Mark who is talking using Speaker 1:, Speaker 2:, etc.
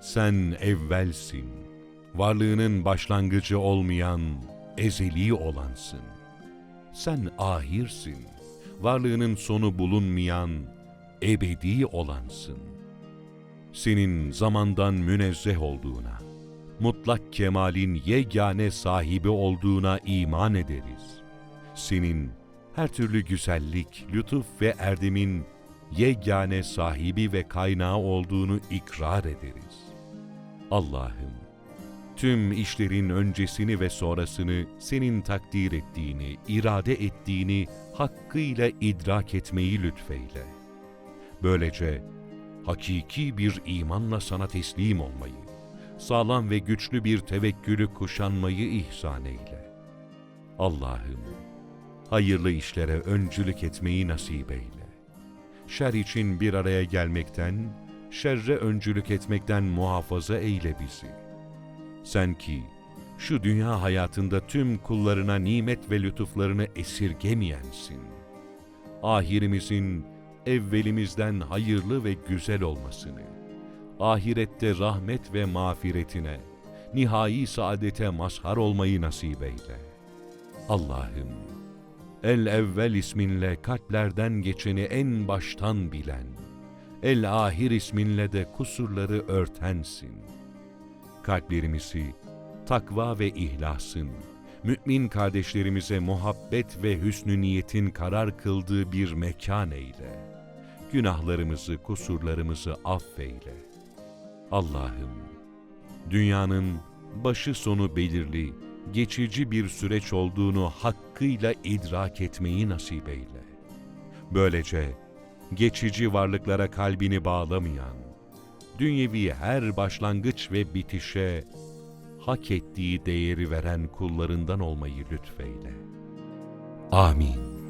Speaker 1: Sen evvelsin. Varlığının başlangıcı olmayan, ezeli olansın. Sen ahirsin. Varlığının sonu bulunmayan, ebedi olansın. Senin zamandan münezzeh olduğuna, mutlak kemalin yegane sahibi olduğuna iman ederiz. Senin her türlü güzellik, lütuf ve erdemin yegane sahibi ve kaynağı olduğunu ikrar ederiz. Allah'ım, tüm işlerin öncesini ve sonrasını senin takdir ettiğini, irade ettiğini hakkıyla idrak etmeyi lütfeyle. Böylece hakiki bir imanla sana teslim olmayı, sağlam ve güçlü bir tevekkülü kuşanmayı ihsan eyle. Allah'ım, hayırlı işlere öncülük etmeyi nasip eyle. Şer için bir araya gelmekten, şerre öncülük etmekten muhafaza eyle bizi. Sen ki, şu dünya hayatında tüm kullarına nimet ve lütuflarını esirgemeyensin. Ahirimizin evvelimizden hayırlı ve güzel olmasını, ahirette rahmet ve mağfiretine, nihai saadete mazhar olmayı nasip eyle. Allah'ım, El evvel isminle kalplerden geçeni en baştan bilen, El ahir isminle de kusurları örtensin. Kalplerimizi takva ve ihlasın, mümin kardeşlerimize muhabbet ve hüsnü niyetin karar kıldığı bir mekan eyle. Günahlarımızı, kusurlarımızı affeyle. Allah'ım, dünyanın başı sonu belirli, geçici bir süreç olduğunu hakkıyla idrak etmeyi nasip eyle. Böylece geçici varlıklara kalbini bağlamayan, dünyevi her başlangıç ve bitişe hak ettiği değeri veren kullarından olmayı lütfeyle. Amin.